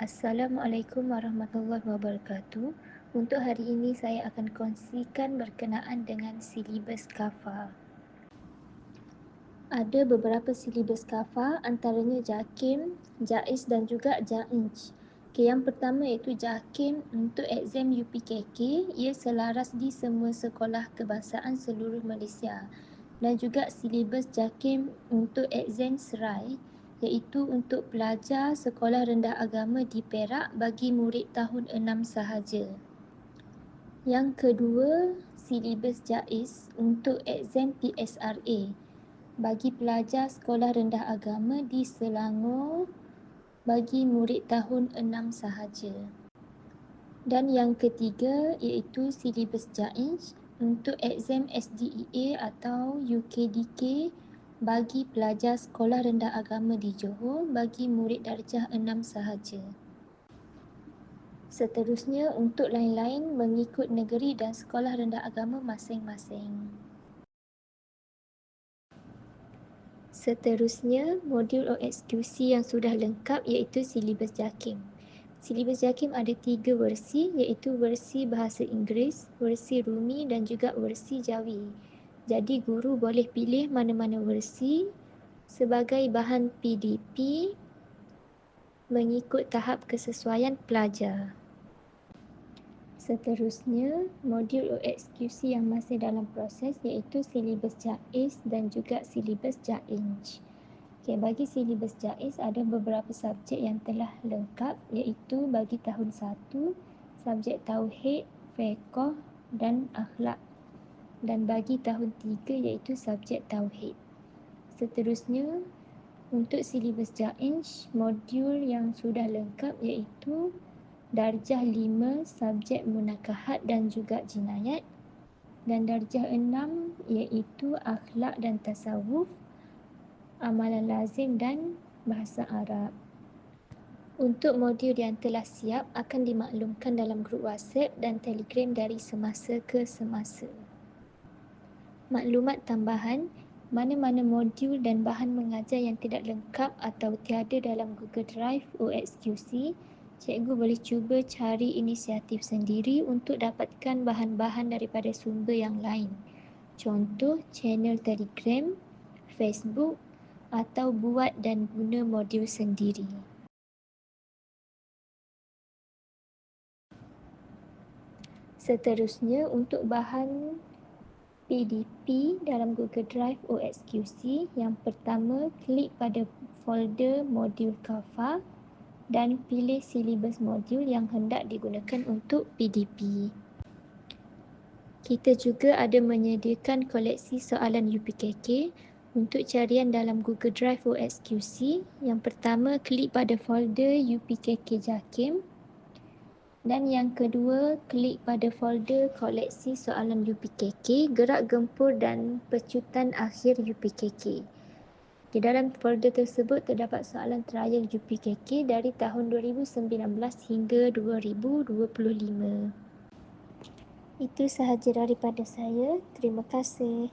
Assalamualaikum warahmatullahi wabarakatuh. Untuk hari ini saya akan kongsikan berkenaan dengan silibus KAFA. Ada beberapa silibus KAFA antaranya JAKIM, JAIS dan juga JAINJ. Okay, yang pertama iaitu JAKIM untuk exam UPKK. Ia selaras di semua sekolah kebangsaan seluruh Malaysia. Dan juga silibus JAKIM untuk exam SERAI iaitu untuk pelajar sekolah rendah agama di Perak bagi murid tahun 6 sahaja. Yang kedua, silibus JAIS untuk exam PSRA bagi pelajar sekolah rendah agama di Selangor bagi murid tahun 6 sahaja. Dan yang ketiga iaitu silibus JAIS untuk exam SDEA atau UKDK bagi pelajar sekolah rendah agama di Johor bagi murid darjah 6 sahaja. Seterusnya untuk lain-lain mengikut negeri dan sekolah rendah agama masing-masing. Seterusnya, modul OXQC yang sudah lengkap iaitu silibus JAKIM. Silibus JAKIM ada tiga versi iaitu versi bahasa Inggeris, versi Rumi dan juga versi Jawi. Jadi guru boleh pilih mana-mana versi sebagai bahan PDP mengikut tahap kesesuaian pelajar. Seterusnya, modul OXQC yang masih dalam proses iaitu silibus JAIS dan juga silibus JAINJ. Okay, bagi silibus JAIS ada beberapa subjek yang telah lengkap iaitu bagi tahun 1, subjek Tauhid, Fiqh dan Akhlak dan bagi tahun 3 iaitu subjek Tauhid. Seterusnya, untuk silibus JAINJ, modul yang sudah lengkap iaitu darjah 5 subjek munakahat dan juga jinayat dan darjah 6 iaitu akhlak dan tasawuf, amalan lazim dan bahasa Arab. Untuk modul yang telah siap akan dimaklumkan dalam grup WhatsApp dan Telegram dari semasa ke semasa maklumat tambahan, mana-mana modul dan bahan mengajar yang tidak lengkap atau tiada dalam Google Drive OXQC, cikgu boleh cuba cari inisiatif sendiri untuk dapatkan bahan-bahan daripada sumber yang lain. Contoh, channel Telegram, Facebook atau buat dan guna modul sendiri. Seterusnya, untuk bahan PDP dalam Google Drive OXQC. Yang pertama, klik pada folder modul KAFA dan pilih silibus modul yang hendak digunakan untuk PDP. Kita juga ada menyediakan koleksi soalan UPKK untuk carian dalam Google Drive OXQC. Yang pertama, klik pada folder UPKK JAKIM dan yang kedua, klik pada folder koleksi soalan UPKK, gerak gempur dan pecutan akhir UPKK. Di dalam folder tersebut terdapat soalan trial UPKK dari tahun 2019 hingga 2025. Itu sahaja daripada saya. Terima kasih.